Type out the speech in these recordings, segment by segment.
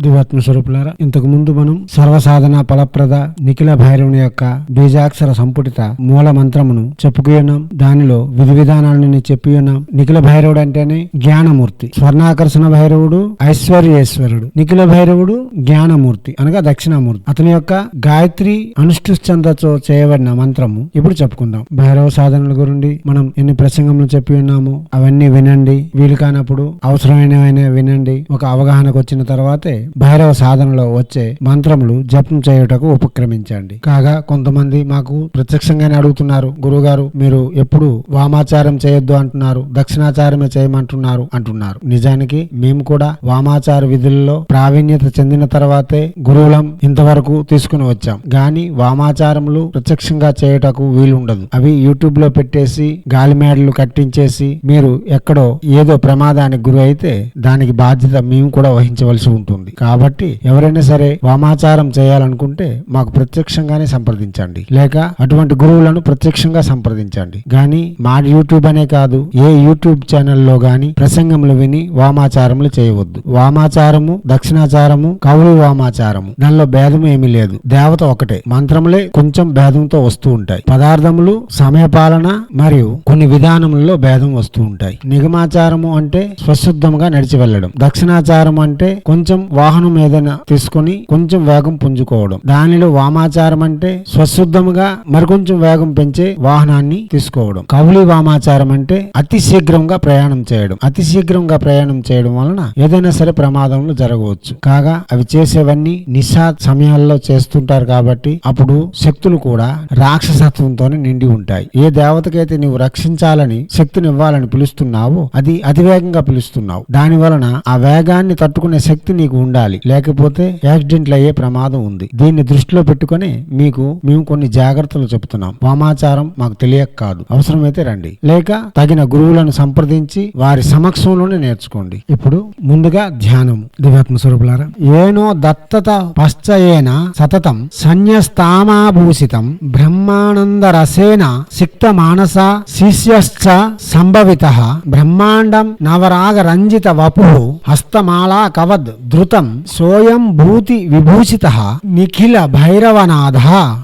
దివాత్మ స్వరూపులారా ఇంతకు ముందు మనం సర్వసాధన ఫలప్రద నిఖిల భైరవుని యొక్క బీజాక్షర సంపుటిత మూల మంత్రమును చెప్పుకున్నాం దానిలో విధి విధానాలను చెప్పి ఉన్నాం. నిఖిల భైరవుడు అంటేనే జ్ఞానమూర్తి. స్వర్ణాకర్షణ భైరవుడు ఐశ్వర్యేశ్వరుడు. నిఖిల భైరవుడు జ్ఞానమూర్తి అనగా దక్షిణామూర్తి. అతని యొక్క గాయత్రి అనుష్ఠుశ్చందతో చేయబడిన మంత్రము ఇప్పుడు చెప్పుకుందాం. భైరవ సాధనల గురించి మనం ఎన్ని ప్రసంగములు చెప్పి ఉన్నాము అవన్నీ వినండి. వీలు కానప్పుడు అవసరమైనవైనా వినండి. ఒక అవగాహనకు వచ్చిన తర్వాతే భైరవ సాధనలో వచ్చే మంత్రములు జపం చేయుటకు ఉపక్రమించండి. కాగా కొంతమంది మాకు ప్రత్యక్షంగానే అడుగుతున్నారు గురుగారు మీరు ఎప్పుడు వామాచారం చేయొద్దు అంటున్నారు దక్షిణాచారమే చేయమంటున్నారు అంటున్నారు. నిజానికి మేము కూడా వామాచార విధుల్లో ప్రావీణ్యత చెందిన తర్వాతే గురువులం ఇంతవరకు తీసుకుని వచ్చాం. గాని వామాచారములు ప్రత్యక్షంగా చేయుటకు వీలుండదు. అవి యూట్యూబ్లో పెట్టేసి గాలిమేడలు కట్టించేసి మీరు ఎక్కడో ఏదో ప్రమాదానికి గురి అయితే దానికి బాధ్యత మేము కూడా వహించవలసి ఉంటుంది. కాబట్టి ఎవరైనా సరే వామాచారం చేయాలనుకుంటే మాకు ప్రత్యక్షంగానే సంప్రదించండి. లేక అటువంటి గురువులను ప్రత్యక్షంగా సంప్రదించండి. కానీ మా యూట్యూబ్ అనే కాదు ఏ యూట్యూబ్ ఛానల్లో గాని ప్రసంగములు విని వామాచారములు చేయవద్దు. వామాచారము దక్షిణాచారము కవులు వామాచారము. దానిలో భేదం ఏమీ లేదు. దేవత ఒకటే. మంత్రములే కొంచెం భేదంతో వస్తూ ఉంటాయి. పదార్థములు సమయపాలన మరియు కొన్ని విధానములలో భేదం వస్తూ ఉంటాయి. నిగమాచారము అంటే స్వశుద్ధంగా నడిచి వెళ్ళడం. దక్షిణాచారం అంటే కొంచెం వాహనం ఏదైనా తీసుకొని కొంచెం వేగం పుంజుకోవడం. దానిలో వామాచారం అంటే స్వశుద్ధముగా మరికొంచెం వేగం పెంచే వాహనాన్ని తీసుకోవడం. కవులి వామాచారం అంటే అతి శీఘ్రంగా ప్రయాణం చేయడం. అతి శీఘ్రంగా ప్రయాణం చేయడం వలన ఏదైనా సరే ప్రమాదంలో జరగవచ్చు. కాగా అవి చేసేవన్నీ నిశా సమయాల్లో చేస్తుంటారు కాబట్టి అప్పుడు శక్తులు కూడా రాక్షసత్వంతోనే నిండి ఉంటాయి. ఏ దేవతకైతే నీవు రక్షించాలని శక్తిని ఇవ్వాలని పిలుస్తున్నావో అది అతివేగంగా పిలుస్తున్నావు. దాని వలన ఆ వేగాన్ని తట్టుకునే శక్తి నీకు ఉండాలి. లేకపోతే యాక్సిడెంట్లు అయ్యే ప్రమాదం ఉంది. దీన్ని దృష్టిలో పెట్టుకుని మీకు మేము కొన్ని జాగ్రత్తలు చెబుతున్నాం వామాచారం మాకు తెలియక కాదు అవసరమైతే రండి. లేక తగిన గురువులను సంప్రదించి వారి సమక్షంలోనే నేర్చుకోండి. ఇప్పుడు ముందుగా ధ్యానం. దివ్యాత్మ స్వరూపులారా ఏనో దత్తత పశ్చయేన సతతం సన్యస్తామాభూషితం బ్రహ్మానంద రసేన సిక్త మానస శిష్యశ్చ సంభవిత బ్రహ్మాండం నవరాగ రంజిత వపు హస్తమాలా కవద్ ధృతం సోయం భూతి విభూషిత నిఖిల భైరవనాథ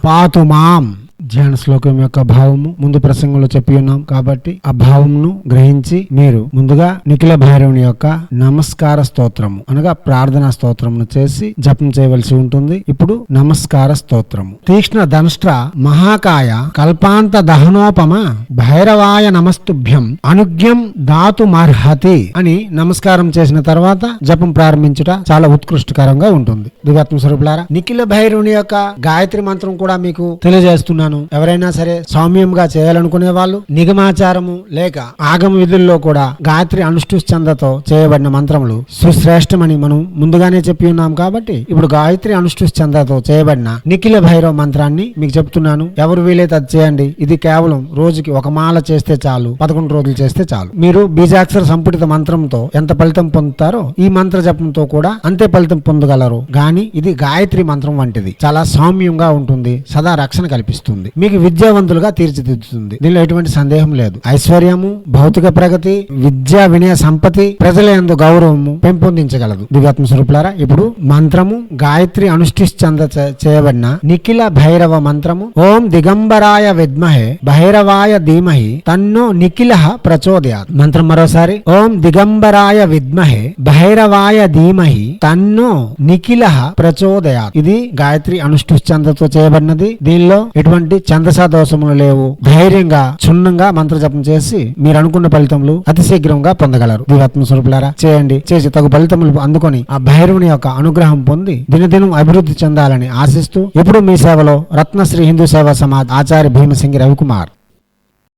పాతు మాం. ధ్యాన శ్లోకం యొక్క భావము ముందు ప్రసంగంలో చెప్పి ఉన్నాం. కాబట్టి ఆ భావమును గ్రహించి మీరు ముందుగా నిఖిల భైరవుని యొక్క నమస్కార స్తోత్రము అనగా ప్రార్థనా స్తోత్రమును చేసి జపం చేయవలసి ఉంటుంది. ఇప్పుడు నమస్కార స్తోత్రము. తీక్ష్ణ ధనుష్ట్ర మహాకాయ కల్పాంత దహనోపమ భైరవాయ నమస్తుభ్యం అనుజ్ఞం దాతుమర్హతి అని నమస్కారం చేసిన తర్వాత జపం ప్రారంభించుట చాలా ఉత్కృష్టకరంగా ఉంటుంది. దివ్యాత్మ స్వరూపులారా నిఖిల భైరవుని యొక్క గాయత్రి మంత్రం కూడా మీకు తెలియజేస్తున్నాను. ఎవరైనా సరే సౌమ్యంగా చేయాలనుకునే వాళ్ళు నిగమాచారము లేక ఆగమ విధుల్లో కూడా గాయత్రి అనుష్ఠుశ్చందతో చేయబడిన మంత్రములు సుశ్రేష్టమని మనం ముందుగానే చెప్పి ఉన్నాం కాబట్టి ఇప్పుడు గాయత్రి అనుష్ఠుశ్చందతో చేయబడిన నిఖిల భైరవ మంత్రాన్ని మీకు చెప్తున్నాను. ఎవరు వీలైతే అది చేయండి. ఇది కేవలం రోజుకి ఒక మాల చేస్తే చాలు పదకొండు రోజులు చేస్తే చాలు. మీరు బీజాక్షర సంపుటిత మంత్రంతో ఎంత ఫలితం పొందుతారో ఈ మంత్ర జపంతో కూడా అంతే ఫలితం పొందగలరు. గాని ఇది గాయత్రి మంత్రం వంటిది. చాలా సౌమ్యంగా ఉంటుంది. సదా రక్షణ కల్పిస్తుంది. మీకు విద్యావంతులుగా తీర్చిదిద్దుతుంది. దీనిలో ఎటువంటి సందేహం లేదు. ఐశ్వర్యము భౌతిక ప్రగతి విద్యా వినయ సంపత్తి ప్రజల ఎందు గౌరవము పెంపొందించగలదు. దివ్యాత్మ స్వరూపులారా ఇప్పుడు మంత్రము గాయత్రి అనుష్ఠిశ్చంద చేయబడిన నిఖిల భైరవ మంత్రము ఓం దిగంబరాయ విద్మహే భైరవాయ ధీమహి తన్నో నిఖిల ప్రచోదయాత్. మంత్రం మరోసారి ఓం దిగంబరాయ విద్మహే భైరవాయ ధీమహి తన్నో నిఖిల ప్రచోదయాత్. ఇది గాయత్రి అనుష్ఠుశ్చందతో చేయబడినది. దీనిలో ఎటువంటి ఛందసా దోషములు లేవు. ధైర్యంగా క్షుణ్ణంగా మంత్ర జపం చేసి మీరు అనుకున్న ఫలితములు అతి శీఘ్రంగా పొందగలరు. దివాత్మ స్వరూపులారా చేయండి. చేసి తగు ఫలితములు అందుకొని ఆ భైరవుని యొక్క అనుగ్రహం పొంది దినదినం అభివృద్ధి చెందాలని ఆశిస్తూ ఎప్పుడు మీ సేవలో రత్నశ్రీ హిందూ సేవా సమాజ్ ఆచార్య భీమసింగి రవికుమార్.